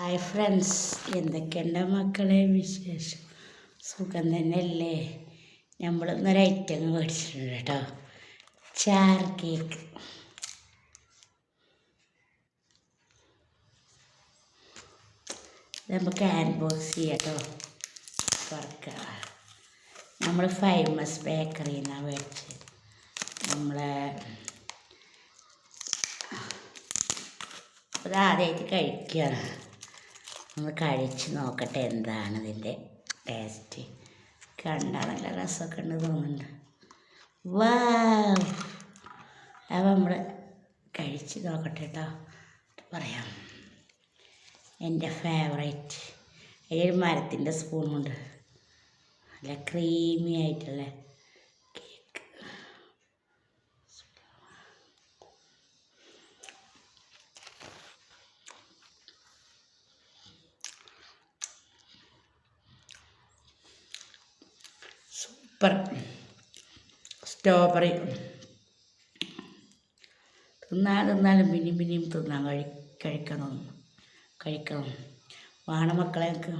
Hi friends എന്തൊക്കെയുണ്ട് മക്കളെ വിശേഷം? സുഖം തന്നെയല്ലേ? നമ്മൾ ഇന്നൊരു ഐറ്റം മേടിച്ചിട്ടുണ്ട് കേട്ടോ. ചാർ കേക്ക് നമുക്ക് നമുക്ക് ബോക്സ് ചെയ്യാം കേട്ടോ. തുറക്കുക. നമ്മൾ ഫേമസ് ബേക്കറിയിൽ നിന്നാണ് മേടിച്ചത്. നമ്മളെ അത് ആദ്യമായിട്ട് കഴിക്കുകയാണ്. നമ്മൾ കഴിച്ച് നോക്കട്ടെ എന്താണ് ഇതിന്റെ ടേസ്റ്റ്. കണ്ടാൽ നല്ല രസമൊക്കെ ഉണ്ട് തോന്നുന്നുണ്ട്. വാ നമ്മൾ കഴിച്ച് നോക്കട്ടെ കേട്ടോ. പറയാം. എന്റെ ഫേവറേറ്റ് അതിലൊരു മരത്തിന്റെ സ്പൂണുണ്ട് നല്ല ക്രീമി ആയിട്ടുള്ള കേക്ക് സൂപ്പർ സ്ട്രോബെറി തിന്നാൽ തിന്നാലും പിന്നെയും പിന്നെയും തിന്നാൻ കഴി കഴിക്കണം. കഴിക്കണം. വേണം മക്കളെയൊക്കെ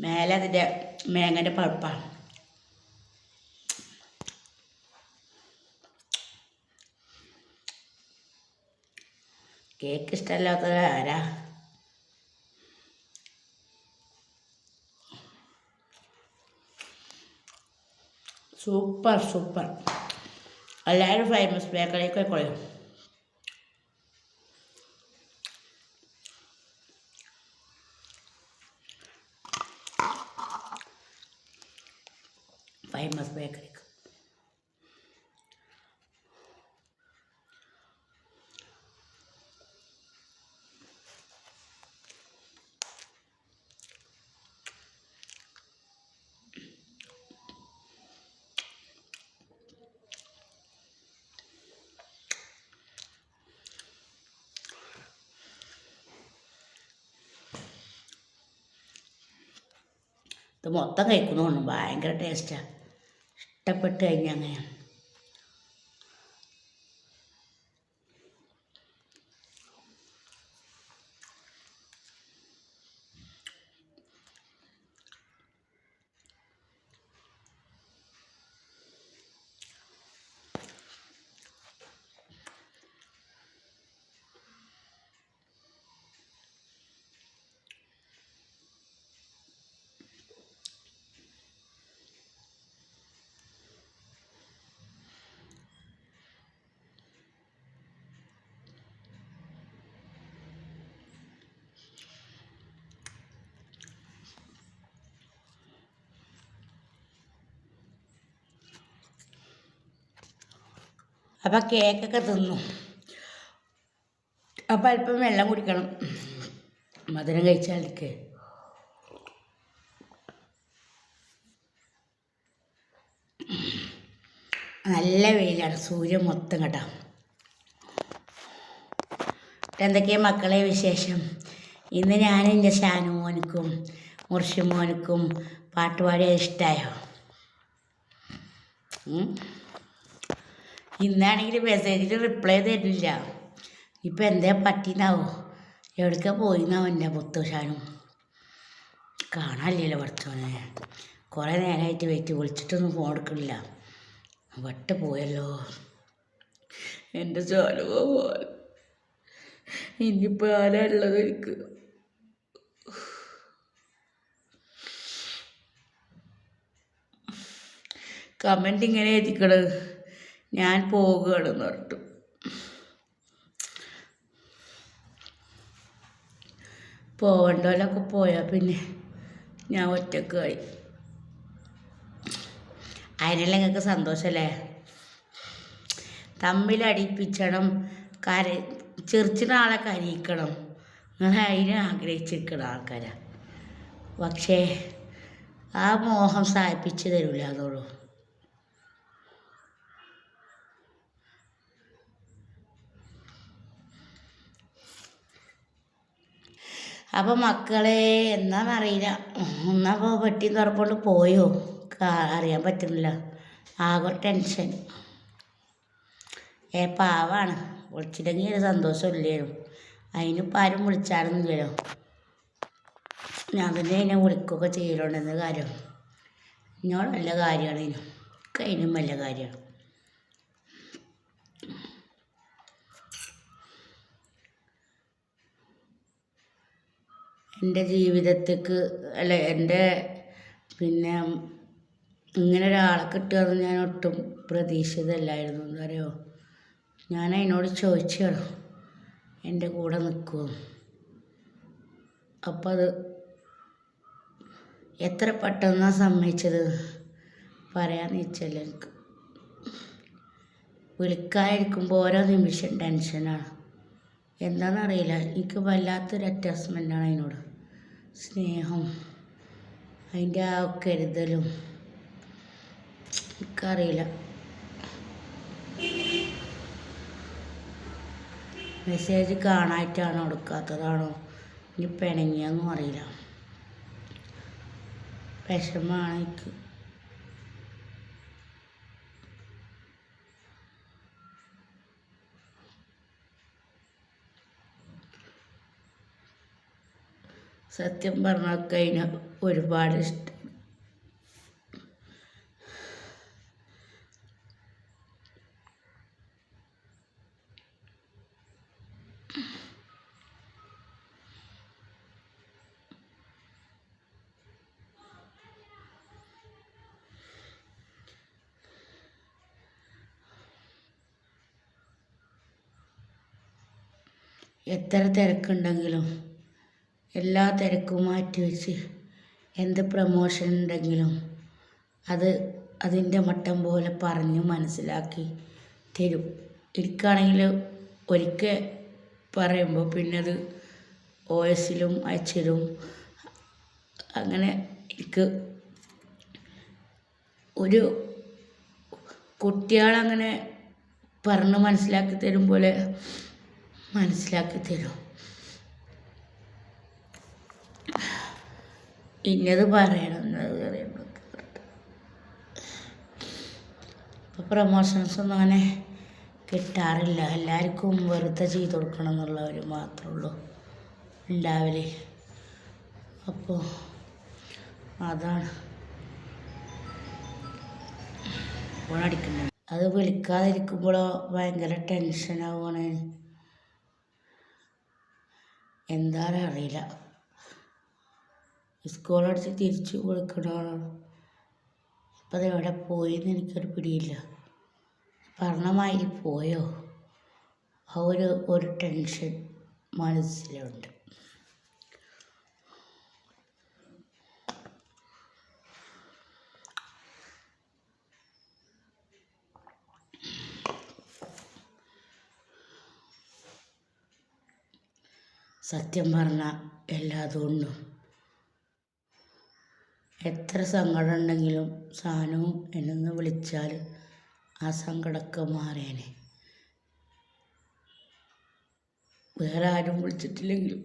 മേലെ അതിന്റെ മേങ്ങന്റെ പഴുപ്പാണ്. കേക്ക് ഇഷ്ടമല്ലാത്തത് ആരാ? Super super. എല്ലാവരും ഫേമസ് ബേക്കറിയൊക്കെ കൊള്ളും ഫേമസ് ബേക്കറിക്ക് ഇത് മൊത്തം കഴിക്കുന്നതുകൊണ്ട് ഭയങ്കര ടേസ്റ്റാണ് ഇഷ്ടപ്പെട്ട് കഴിഞ്ഞാൽ അങ്ങനെയാണ്. അപ്പം കേക്കൊക്കെ തിന്നു. അപ്പോൾ അല്പം വെള്ളം കുടിക്കണം. മധുരം കഴിച്ചാലേക്ക് നല്ല വെയിലാണ്. സൂര്യൻ മൊത്തം കേട്ടോ. എന്തൊക്കെയാണ് മക്കളെ വിശേഷം? ഇന്ന് ഞാൻ എന്റെ ഷാനു മോനിക്കും മുർഷി മുർഷിമോനിക്കും പാട്ടുപാടിയത് ഇഷ്ടമായോ? ഇന്നാണെങ്കിൽ മെസ്സേജിൽ റിപ്ലൈ തരുന്നില്ല. ഇപ്പം എന്താ പറ്റിന്നാവോ? എവിടേക്കാ പോയിന്നാവും എന്റെ പുത്തുഷാനും? കാണാനില്ലല്ലോ പഠിച്ചോനെ. കുറേ നേരമായിട്ട് വെയിറ്റ് വിളിച്ചിട്ടൊന്നും ഫോൺ എടുക്കണില്ല. വട്ട് പോയല്ലോ. എന്റെ ചാലുവോ ഇനിയിപ്പോൾ ആരാ ഉള്ളത് എനിക്ക്? കമന്റ് ഇങ്ങനെ എഴുതിക്കണത് ഞാൻ പോകുകയാണെന്ന് പറഞ്ഞു പോകണ്ടോലൊക്കെ പോയാൽ പിന്നെ ഞാൻ ഒറ്റക്കായി അതിനെല്ലാം നിങ്ങൾക്ക് സന്തോഷമല്ലേ തമ്മിലടിപ്പിച്ചണം കര ചെറിച്ചിന ആളെ കരയിക്കണം. നിങ്ങൾ അതിനെ ആഗ്രഹിച്ചിരിക്കണം ആൾക്കാരാണ് പക്ഷേ ആ മോഹം സാധിപ്പിച്ച് തരില്ല അതുള്ളൂ അപ്പോൾ മക്കളെ എന്താണെന്നറിയില്ല എന്നപ്പോൾ പെട്ടി തുറപ്പുകൊണ്ട് പോയോ? അറിയാൻ പറ്റുന്നില്ല. ആകെ ടെൻഷൻ ഏ പാവാണ്. വിളിച്ചില്ലെങ്കിൽ ഒരു സന്തോഷമില്ലായിരുന്നു അതിനിപ്പോൾ ആരും വിളിച്ചാലൊന്നുമില്ലല്ലോ. ഞാൻ തന്നെ അതിനെ വിളിക്കുകയൊക്കെ ചെയ്യലുണ്ടെന്ന കാര്യം. എന്നോട് നല്ല കാര്യമാണ് ഇതിനും അതിനും നല്ല കാര്യമാണ്. എന്റെ ജീവിതത്തേക്ക് അല്ല എന്റെ പിന്നെ ഇങ്ങനെ ഒരാളെ കിട്ടുമെന്ന് ഞാൻ ഒട്ടും പ്രതീക്ഷിതല്ലായിരുന്നു എന്താ പറയുക ഞാൻ അതിനോട് ചോദിച്ചാണ് എന്റെ കൂടെ നിൽക്കുമോ അപ്പം അത് എത്ര പെട്ടെന്നാണ് സമ്മതിച്ചത്? പറയാന്ന് വെച്ചല്ല എനിക്ക് വിളിക്കാതിരിക്കുമ്പോൾ ഓരോ നിമിഷം ടെൻഷനാണ്. എന്താണെന്നറിയില്ല എനിക്ക് വല്ലാത്തൊരു അറ്റാച്ച്മെന്റാണ് അതിനോട്. സ്നേഹം അതിന്റെ ആ കരുതലും എനിക്കറിയില്ല. മെസ്സേജ് കാണായിട്ടാണോ എടുക്കാത്തതാണോ? ഇനി പിണങ്ങിയെന്നും അറിയില്ല. വിഷമാണ് എനിക്ക്. സത്യം പറഞ്ഞാൽ കഴിഞ്ഞ ഒരുപാട് ഇഷ്ടം. എത്ര തിരക്കുണ്ടെങ്കിലും എല്ലാ തിരക്കും മാറ്റി വെച്ച് എന്ത് പ്രമോഷൻ ഉണ്ടെങ്കിലും അത് അതിന്റെ മട്ടം പോലെ പറഞ്ഞ് മനസ്സിലാക്കി തരും. എനിക്കാണെങ്കിൽ ഒരിക്കൽ പറയുമ്പോൾ പിന്നെ അത് ഒ എസിലും അയച്ചിടും. അങ്ങനെ എനിക്ക് ഒരു കുട്ടികളങ്ങനെ പറഞ്ഞ് മനസ്സിലാക്കി തരും പോലെ മനസ്സിലാക്കി തരും. ഇന്നത് പറയണം ഇപ്പോൾ പ്രൊമോഷൻസ് ഒന്നും അങ്ങനെ കിട്ടാറില്ല. എല്ലാവർക്കും വെറുതെ ചെയ്ത് കൊടുക്കണം എന്നുള്ളവർ മാത്രമേ ഉള്ളൂ ഉണ്ടാവൽ. അപ്പോൾ അതാണ്. ഫോണടിക്കുന്നത് അത് വിളിക്കാതിരിക്കുമ്പോഴോ ഭയങ്കര ടെൻഷനാവുകയാണ് എന്താണ് അടിച്ച് തിരിച്ചു കൊടുക്കണോ അപ്പം അത് എവിടെ പോയെന്ന് എനിക്കൊരു പിടിയില്ല. പറഞ്ഞ പോയോ? ആ ഒരു ഒരു ടെൻഷൻ മനസ്സിലുണ്ട്. സത്യം പറഞ്ഞാൽ എല്ലാതുകൊണ്ടും എത്ര സങ്കടം ഉണ്ടെങ്കിലും സാനു എന്നൊന്ന് വിളിച്ചാൽ ആ സങ്കടമൊക്കെ മാറിയേനെ വേറെ ആരും വിളിച്ചിട്ടില്ലെങ്കിലും.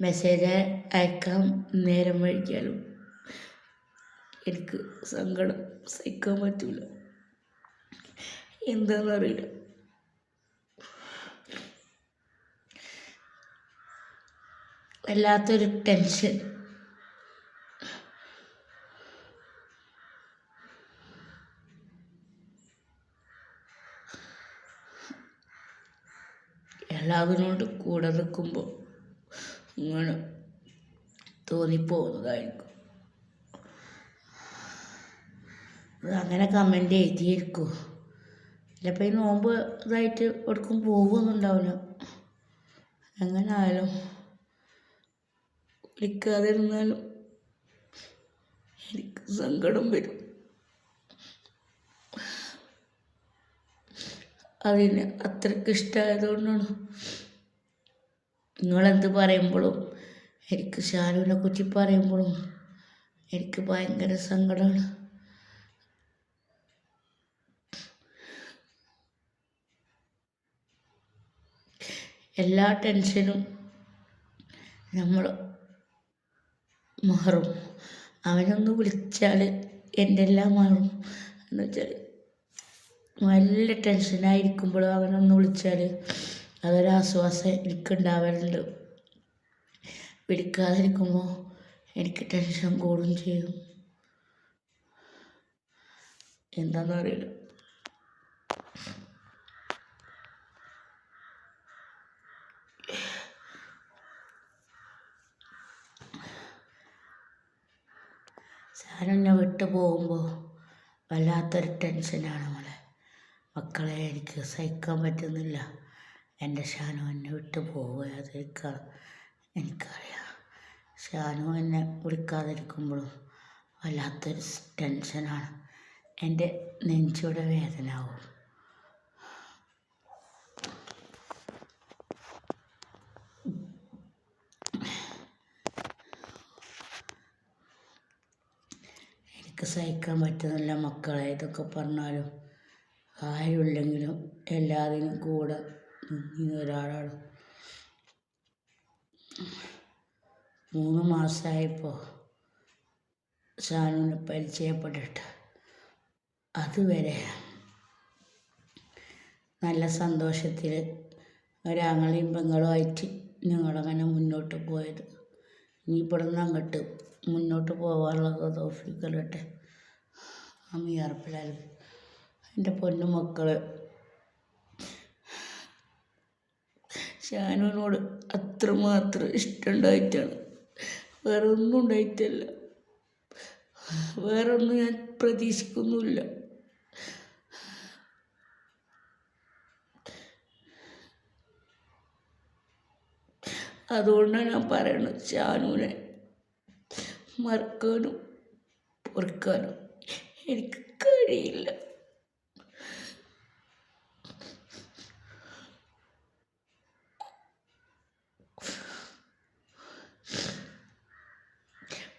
മെസ്സേജ് അയക്കാം നേരം വൈകിയാലും എനിക്ക് സങ്കടം സഹിക്കാൻ പറ്റില്ല എന്താണെന്നറിയില്ല വല്ലാത്തൊരു ടെൻഷൻ എല്ലാവരോടും കൂടെ നിൽക്കുമ്പോൾ ഇങ്ങനെ തോന്നിപ്പോകുന്നതായിരിക്കും അത് അങ്ങനെ കമന്റ് എഴുതിയിരിക്കും ചിലപ്പോൾ ഈ നോമ്പ് ഇതായിട്ട് എവിടേക്കും പോകുമൊന്നും ഉണ്ടാവില്ല. എങ്ങനെ ആയാലും വിളിക്കാതിരുന്നാലും എനിക്ക് സങ്കടം വരും. അതിന് അത്രയ്ക്ക് ഇഷ്ടമായതുകൊണ്ടാണ് നിങ്ങളെന്ത് പറയുമ്പോഴും എനിക്ക് ഷാനുവിനെ കുറിച്ച് പറയുമ്പോഴും എനിക്ക് ഭയങ്കര സങ്കടമാണ്. എല്ലാ ടെൻഷനും നമ്മൾ മാറും. അവനൊന്ന് വിളിച്ചാൽ എന്റെ എല്ലാം മാറും എന്ന് വെച്ചാൽ നല്ല ടെൻഷനായിരിക്കുമ്പോഴും അവനൊന്ന് വിളിച്ചാൽ അതൊരാശ്വാസം എനിക്കുണ്ടാവാറുണ്ട് വിളിക്കാതിരിക്കുമ്പോൾ എനിക്ക് ടെൻഷൻ കൂടും ചെയ്യും. സാരെന്നെ വിട്ടു പോകുമ്പോൾ വല്ലാത്തൊരു ടെൻഷനാണ് മോളെ. മക്കളെ എനിക്ക് സഹിക്കാൻ പറ്റുന്നില്ല. എന്റെ ഷാനു എന്നെ വിട്ടു പോകാതിരിക്കുക എനിക്കറിയാം. ഷാനു എന്നെ വിളിക്കാതിരിക്കുമ്പോഴും വല്ലാത്തൊരു ടെൻഷനാണ് എന്റെ നെഞ്ചുടെ വേദനാവും. എനിക്ക് സഹിക്കാൻ പറ്റുന്നില്ല മക്കളെ ഇതൊക്കെ പറഞ്ഞാലും ആരുമില്ലെങ്കിലും എല്ലാത്തിനും കൂടെ ഒരാളാണ്. മൂന്ന് മാസമായപ്പോൾ ഷാനുവിനെ പരിചയപ്പെട്ടിട്ട് അതുവരെ നല്ല സന്തോഷത്തിൽ ഒരാങ്ങളെയും പെങ്ങളുമായിട്ട് ഞങ്ങളങ്ങനെ മുന്നോട്ട് പോയത്. ഇനി ഇവിടുന്ന് അങ്ങോട്ട് മുന്നോട്ട് പോകാനുള്ള തോഫിക്കലട്ടെ ആലമീൻ എന്റെ പൊന്നു മക്കൾ ഷാനുവിനോട് അത്രമാത്രം ഇഷ്ടമുണ്ടായിട്ടാണ്. വേറെ ഒന്നും ഉണ്ടായിട്ടല്ല. വേറെ ഒന്നും ഞാൻ പ്രതീക്ഷിക്കുന്നുമില്ല. അതുകൊണ്ടാണ് ഞാൻ പറയണത് ഷാനുവിനെ മറക്കാനും പൊറുക്കാനും എനിക്ക് കഴിയില്ല.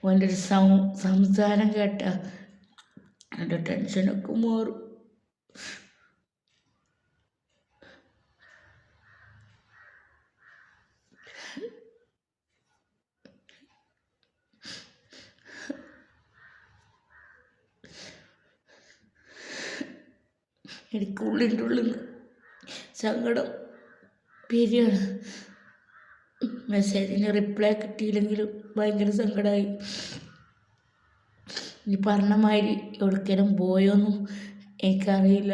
അവന്റെ ഒരു സംസാരം കേട്ട എന്റെ ടെൻഷനൊക്കെ മാറും. എനിക്ക് ഉള്ളിന്റെ ഉള്ളിൽ സങ്കടം പേരിയാണ് മെസ്സേജിന് റിപ്ലൈ കിട്ടിയില്ലെങ്കിലും ഭയങ്കര സങ്കടമായി ഇനി പറഞ്ഞ മാതിരി എവിടേക്കേലും പോയോന്നും എനിക്കറിയില്ല.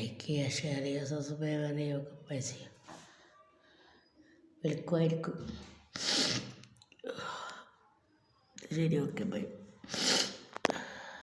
ലൈക്ക് ചെയ്യുക ഷെയർ ചെയ്യുക സബ്സ്ക്രൈബ് ചെയ്യുക ഒക്കെ പൈസ ചെയ്യുക വിളിക്കുമായിരിക്കും ശരി ഓക്കെ ബൈ